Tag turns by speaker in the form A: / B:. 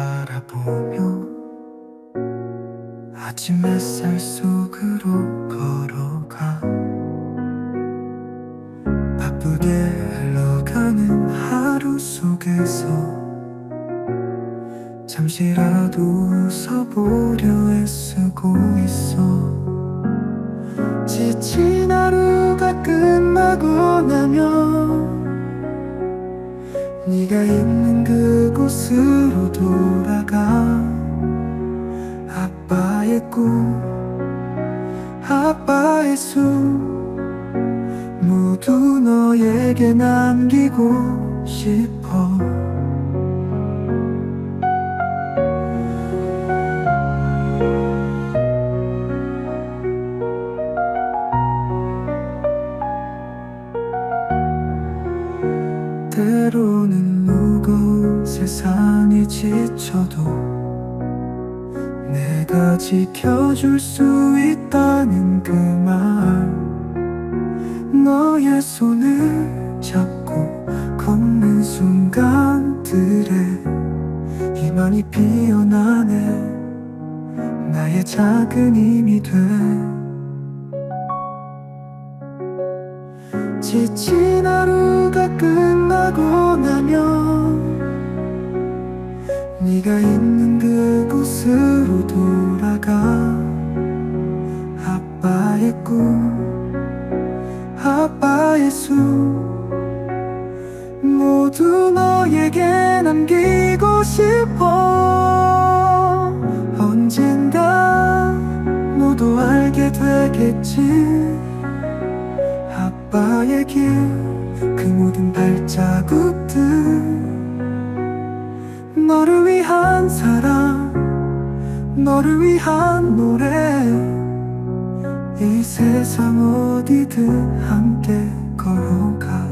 A: 바라보며 아침 햇살 속으로 걸어가 바쁘게 흘러가는 하루 속에서 잠시라도 웃어보려 애쓰고 있어. 지친 하루가 끝나고 나면 네가 있는 그곳으로 돌아가 아빠의 꿈 아빠의 숨 모두 너에게 남기고 싶어 때로는 무거운 세상에 지쳐도 내가 지켜줄 수 있다는 그 말. 너의 손을 잡고 걷는 순간들에 희망이 피어나네. 나의 작은 힘이 돼 지친 하루가 끝나고 나면 네가 있는 그곳으로 돌아가 아빠의 꿈 아빠의 숨 모두 너에게 남기고 싶어. 언젠가 너도 알게 되겠지 아빠의 길 그 모든 발자국들. 너를 위한 사랑 너를 위한 노래. 이 세상 어디든 함께 걸어가